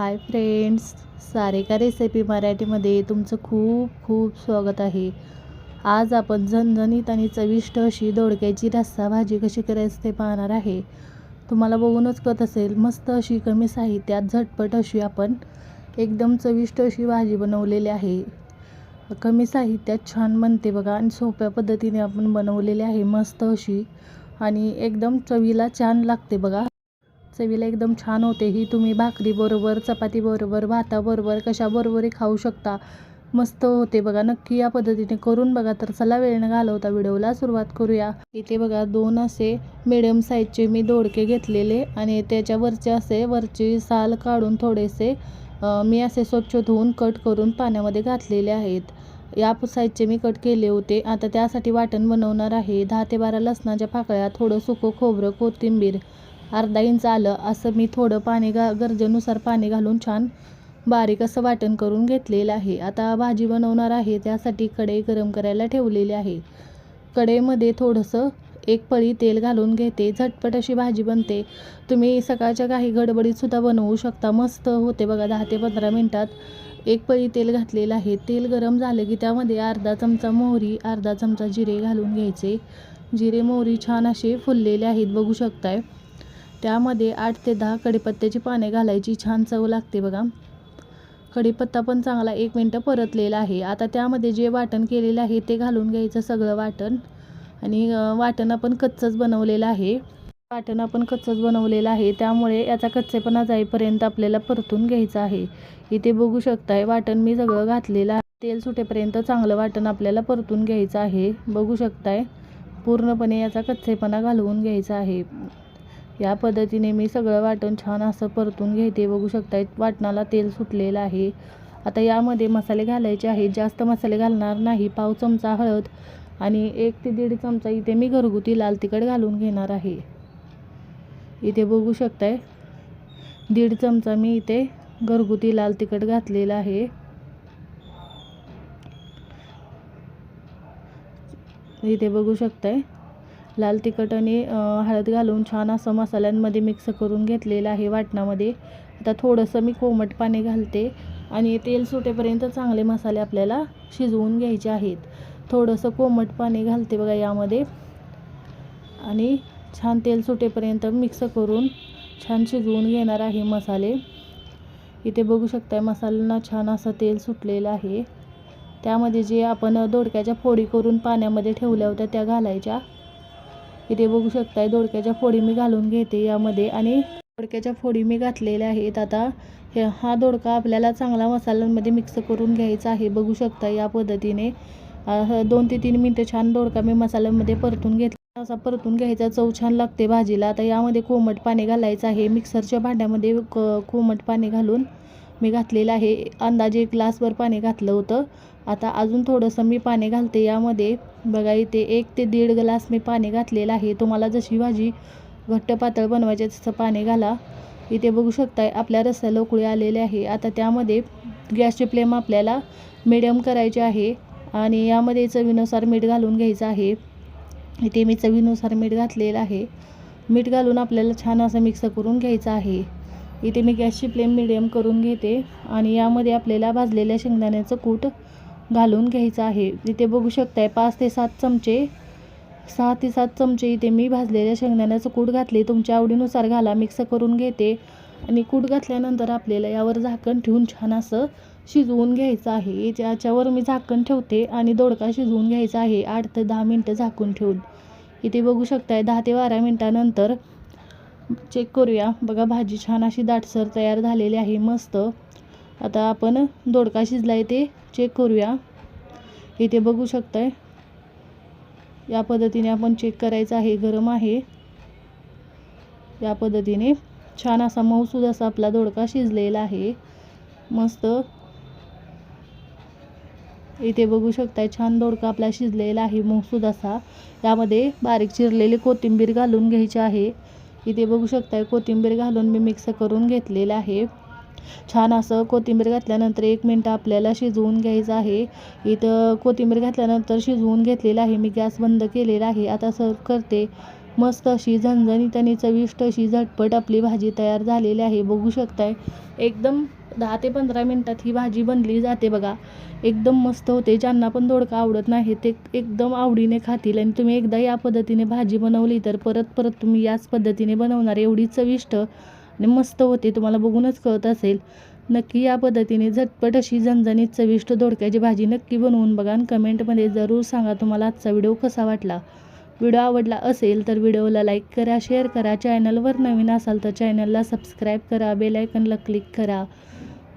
Hi friends Sarika recipe मराठीमध्ये तुमचं खूप खूप स्वागत आहे. आज आपण झणझणीत आणि चविष्ट अशी दोडक्याची रस्सा भाजी कशी करायची ते पाहणार आहे. तुम्हाला बघूनच कळत असेल मस्त अशी कमी साहित्यात झटपट अशी आपण एकदम चविष्ट अशी भाजी बनवलेली आहे. कमी साहित्यात छान बनते बघा आणि सोप्या पद्धतीने आपण बनवलेली आहे मस्त अशी आणि एकदम चवीला छान लागते बघा. चवीला एकदम छान होते. ही तुम्ही भाकरीबरोबर चपातीबरोबर भाताबरोबर कशाबरोबरही खाऊ शकता. मस्त होते बघा. नक्की या पद्धतीने करून बघा तर चला वेळ न घालवता व्हिडिओला सुरुवात करूया. इथे बघा दोन असे मिडियम साईजचे मी दोडके घेतलेले आणि त्याच्यावरचे असे वरची साल काढून थोडेसे मी असे स्वच्छ धुवून कट करून पाण्यामध्ये घातलेले आहेत. या साईजचे मी कट केले होते. आता त्यासाठी वाटण बनवणार आहे. दहा ते बारा लसणाच्या पाकळ्या थोडं सुकं खोबरं कोथिंबीर अर्धा इंच आलं. असं मी थोडं पाणी गा गरजेनुसार पाणी घालून छान बारीक असं वाटण करून घेतलेलं आहे. आता भाजी बनवणार आहे त्यासाठी कढई गरम करायला ठेवलेली आहे. कढईमध्ये थोडंसं एक पळी तेल घालून घेते. झटपट अशी भाजी बनते. तुम्ही सकाळच्या काही गडबडीतसुद्धा बनवू शकता. मस्त होते बघा दहा ते पंधरा मिनटात एक पळी तेल घातलेलं आहे. तेल गरम झालं की त्यामध्ये अर्धा चमचा मोहरी अर्धा चमचा जिरे घालून घ्यायचे. जिरे मोहरी छान असे फुललेले आहेत बघू शकताय. त्यामध्ये आठ ते दहा कडीपत्त्याची पाने घालायची. छान चव लागते बघा. कढीपत्ता पण चांगला एक मिनटं परतलेला आहे. आता त्यामध्ये जे वाटण केलेलं आहे ते घालून घ्यायचं सगळं वाटण. आणि वाटण आपण कच्चंच बनवलेलं आहे. वाटण आपण कच्चंच बनवलेलं आहे. त्यामुळे याचा कच्चेपणा जाईपर्यंत आपल्याला परतून घ्यायचं आहे. इथे बघू शकताय वाटण मी सगळं घातलेलं आहे. तेल सुटेपर्यंत चांगलं वाटण आपल्याला परतून घ्यायचं आहे. बघू शकताय. पूर्णपणे याचा कच्चेपणा घालवून घ्यायचा आहे. या पद्धतीने मी सगळं वाटण छान असं परतून घेते. बघू शकताय वाटणाला तेल सुटलेलं आहे. आता यामध्ये मसाले घालायचे आहेत. जास्त मसाले घालणार नाही. पाव चमचा हळद आणि एक ते दीड चमचा इथे मी घरगुती लाल तिखट घालून घेणार आहे. इथे बघू शकताय दीड चमचा मी इथे घरगुती लाल तिखट घातलेलं आहे. इथे बघू शकताय लाल तिखट आणि हळद घालून छान असं मसाल्यांमध्ये मिक्स करून घेतलेलं आहे वाटणामध्ये. आता थोडंसं मी कोमट पाणी घालते आणि तेल सुटेपर्यंत चांगले मसाले आपल्याला शिजवून घ्यायचे आहेत. थोडंसं कोमट पाणी घालते बघा यामध्ये. आणि छान तेल सुटेपर्यंत मिक्स करून छान शिजवून घेणार आहे मसाले. इथे बघू शकताय मसाल्यांना छान असं तेल सुटलेलं आहे. त्यामध्ये जे आपण दोडक्याच्या फोडी करून पाण्यामध्ये ठेवल्या होत्या त्या घालायच्या. इथे बघू शकताय दोडक्याच्या फोडी मी घालून घेते यामध्ये. आणि दोडक्याच्या फोडी मी घातलेल्या आहेत. आता हे हा दोडका आपल्याला चांगला मसाल्यांमध्ये मिक्स करून घ्यायचा आहे. बघू शकता या पद्धतीने. ह- दोन ते तीन मिनटं छान दोडका मी मसाल्यामध्ये परतून घेतला. असा परतून घ्यायचा चव छान लागते भाजीला. आता यामध्ये कोमट पाणी घालायचं आहे. मिक्सरच्या भांड्यामध्ये क कोमट पाणी घालून मी घातलेलं आहे. अंदाजे एक ग्लासभर पाणी घातलं होतं. आता अजून थोडंसं मी पाणी घालते. यामध्ये बघा इथे एक ते दीड ग्लास मी पाणी घातलेलं आहे. तुम्हाला जशी भाजी घट्ट पातळ बनवायची तसं पाणी घाला. इथे बघू शकताय आपल्या रस्त्याला उकळी आलेले आहे. आता त्यामध्ये गॅसची फ्लेम आपल्याला मिडियम करायची आहे. आणि यामध्ये चवीनुसार मीठ घालून घ्यायचं आहे. इथे मी चवीनुसार मीठ घातलेलं आहे. मीठ घालून आपल्याला छान असं मिक्स करून घ्यायचं आहे. इथे मी गॅसची फ्लेम मिडियम करून घेते आणि यामध्ये आपल्याला भाजलेल्या शेंगदाण्याचं कूट घालून घ्यायचं आहे. इथे बघू शकताय पाच ते सात चमचे सहा ते सात चमचे इथे मी भाजलेल्या शेंगदाण्याचं कूट घातले. तुमच्या आवडीनुसार घाला मिक्स करून घेते आणि कूट घातल्यानंतर आपल्याला यावर झाकण ठेवून छान असं शिजवून घ्यायचं आहे. याच्यावर मी झाकण ठेवते आणि दोडका शिजवून घ्यायचा आहे. आठ ते दहा मिनटं झाकून ठेवून. इथे बघू शकताय दहा ते बारा मिनटानंतर चेक करूया. बघा भाजी छान अशी दाटसर तयार झालेली आहे मस्त. आता आपण दोडका शिजला आहे ते चेक करूया. इथे बघू शकताय या पद्धतीने आपण चेक करायचं आहे गरम आहे. या पद्धतीने छान असा मऊसूद असा आपला दोडका शिजलेला आहे मस्त. इथे बघू शकताय छान दोडका आपला शिजलेला आहे मऊसूद असा यामध्ये बारीक चिरलेली कोथिंबीर घालून घ्यायची आहे. इथे बघू शकताय कोथिंबीर घालून मी मिक्स करून घेतलेलं आहे. छान असं कोथिंबीर घातल्यानंतर एक मिनटं आपल्याला शिजवून घ्यायचं आहे. इथं कोथिंबीर घातल्यानंतर शिजवून घेतलेलं आहे. मी गॅस बंद केलेला आहे. आता सर्व करते. मस्त अशी झणझणीत आणि चविष्ट अशी झटपट आपली भाजी तयार झालेली आहे. बघू शकताय एकदम दहा ते पंधरा मिनटात ही भाजी बनली जाते बघा. एकदम मस्त होते. ज्यांना पण दोडका आवडत नाही ते एकदम आवडीने खातील आणि तुम्ही एकदा या पद्धतीने भाजी बनवली तर परत परत तुम्ही याच पद्धतीने बनवणार. एवढी चविष्ट आणि मस्त होते. तुम्हाला बघूनच कळत असेल. नक्की या पद्धतीने झटपट अशी झणझणीत चविष्ट दोडक्याची भाजी नक्की बनवून बघा आणि कमेंटमध्ये जरूर सांगा तुम्हाला आजचा व्हिडिओ कसा वाटला. व्हिडिओ आवडला असेल तर व्हिडिओला लाईक करा शेअर करा. चॅनलवर नवीन असाल तर चॅनलला सबस्क्राईब करा बेलायकनला क्लिक करा.